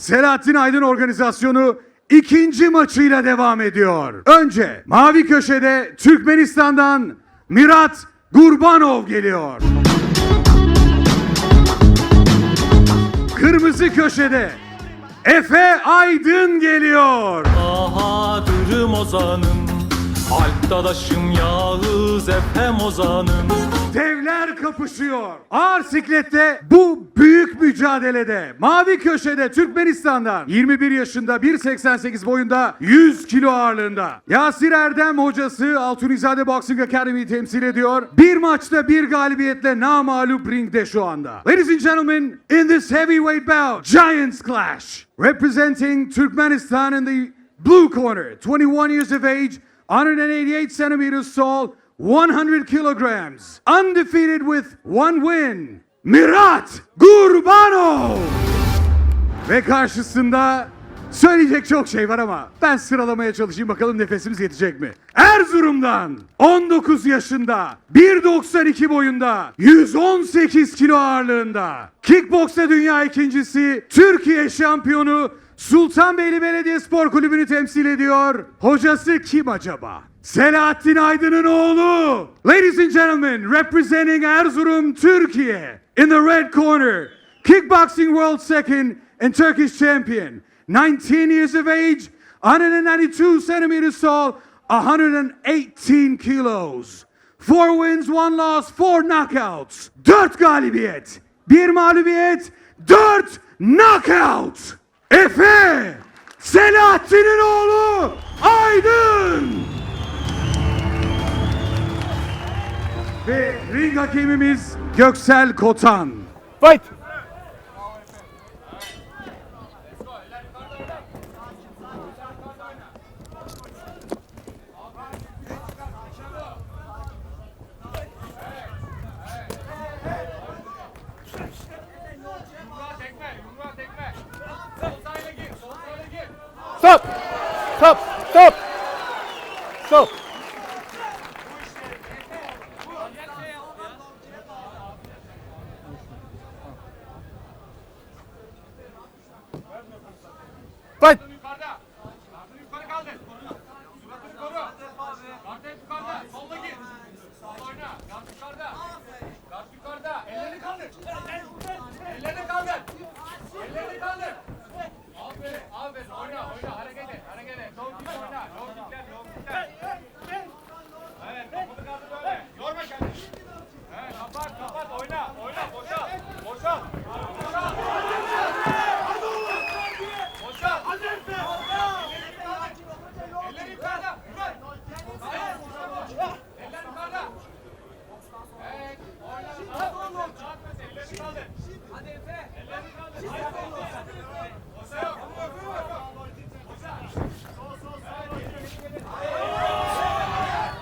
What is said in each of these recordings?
Selahattin Aydın organizasyonu ikinci maçıyla devam ediyor. Önce mavi köşede Türkmenistan'dan Mirat Gurbanov geliyor. Kırmızı köşede Efe Aydın geliyor. Bahadırım ozanım Alp dadaşım Yağız Efem ozanım Devler kapışıyor. Ağır siklette bu büyük mücadelede mavi köşede Türkmenistan'dan 21 yaşında 1.88 boyunda 100 kilo ağırlığında Yasir Erdem hocası Altunizade Boxing Academy'yi temsil ediyor. Bir maçta bir galibiyetle namalup ringde şu anda. Ladies and gentlemen, in this heavyweight bout, Giants Clash. Representing Turkmenistan in the blue corner, 21 years of age, 188 centimeters tall, 100 kilograms, undefeated with one win, Mirat Gurbanov. Ve karşısında söyleyecek çok şey var ama ben sıralamaya çalışayım. Bakalım nefesimiz yetecek mi? Erzurum'dan 19 yaşında 1.92 boyunda 118 kilo ağırlığında. Kickboksta dünya ikincisi Türkiye şampiyonu Sultanbeyli Belediyespor Kulübü'nü temsil ediyor. Hocası kim acaba? Selahattin Aydın'ın oğlu. Ladies and gentlemen, representing Erzurum, Türkiye. In the red corner, kickboxing world second and Turkish champion. 19 years of age, 192 centimeters tall, 118 kilos. Four wins, one loss, four knockouts. Dört galibiyet, bir mağlubiyet, dört knockout. Efe, Selahattin'in oğlu Aydın. Ve ring hakemimiz Göksel Kotan. Fight! Ellerini kaldır. Ellerini kaldır. Ellerini kaldır. Aferin. Aferin. Oyna. Oyna.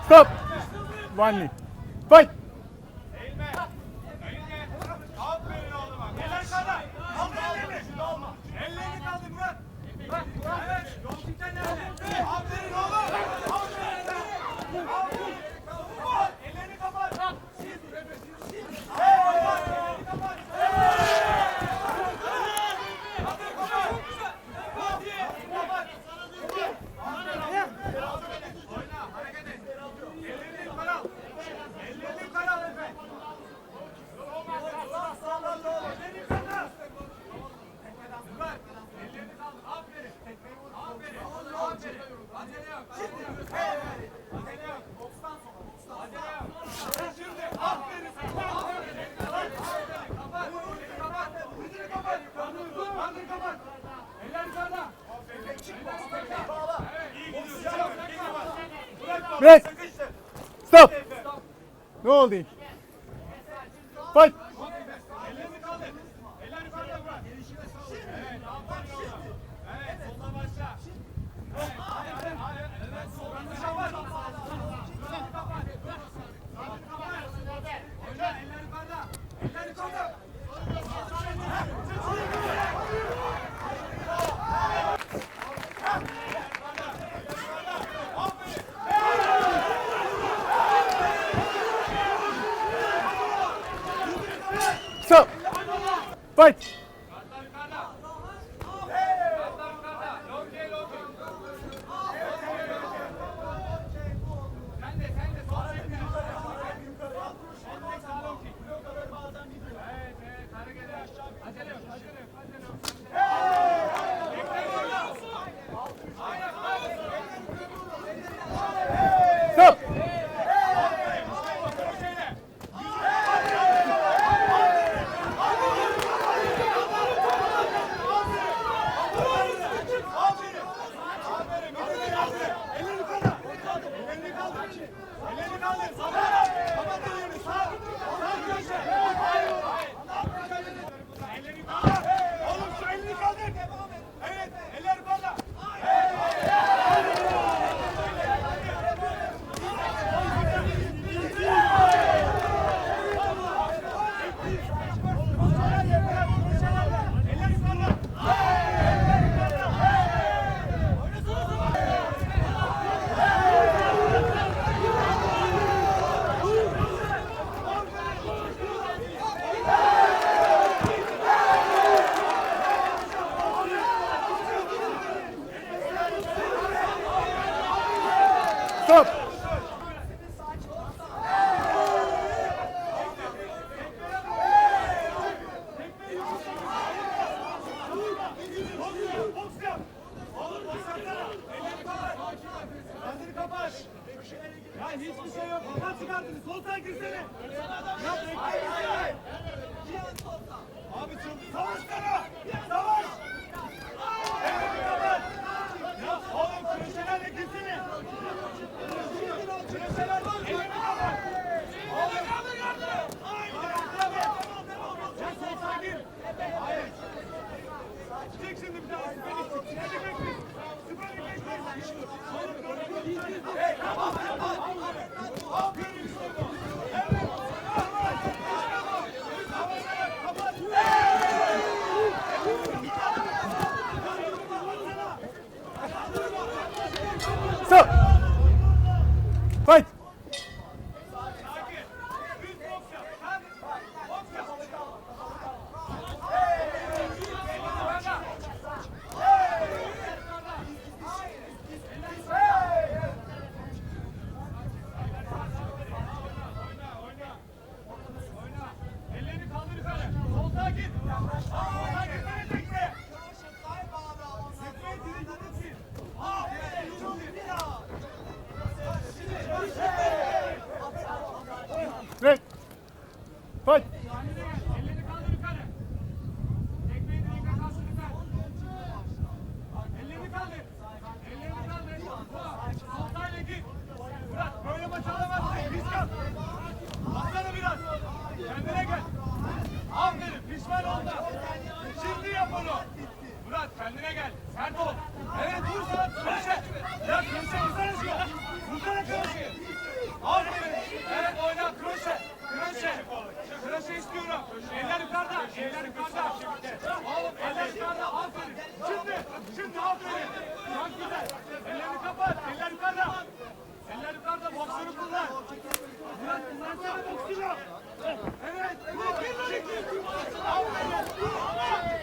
Stop! One knee. Fight! Sıkıştır. Stop! Ne oldu? Fight!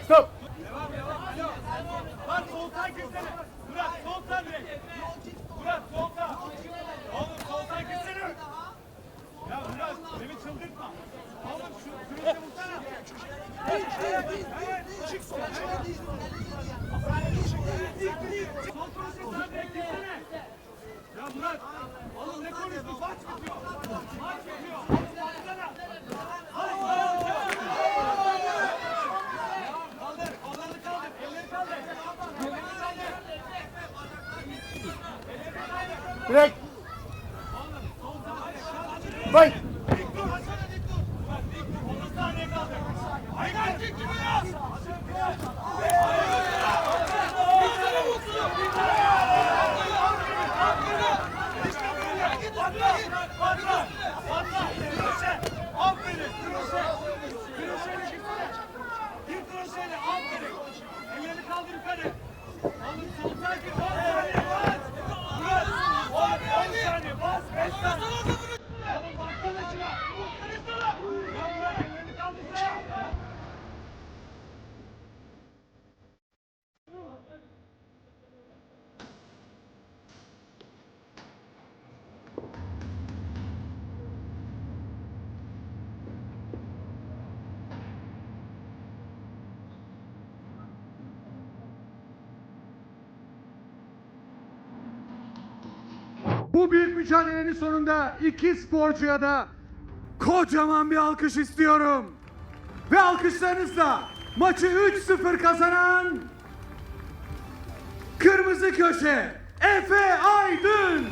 스톱! Vay. Aynen çıktı biraz. Bu büyük mücadelenin sonunda iki sporcuya da kocaman bir alkış istiyorum. Ve alkışlarınızla maçı 3-0 kazanan Kırmızı Köşe Efe Aydın.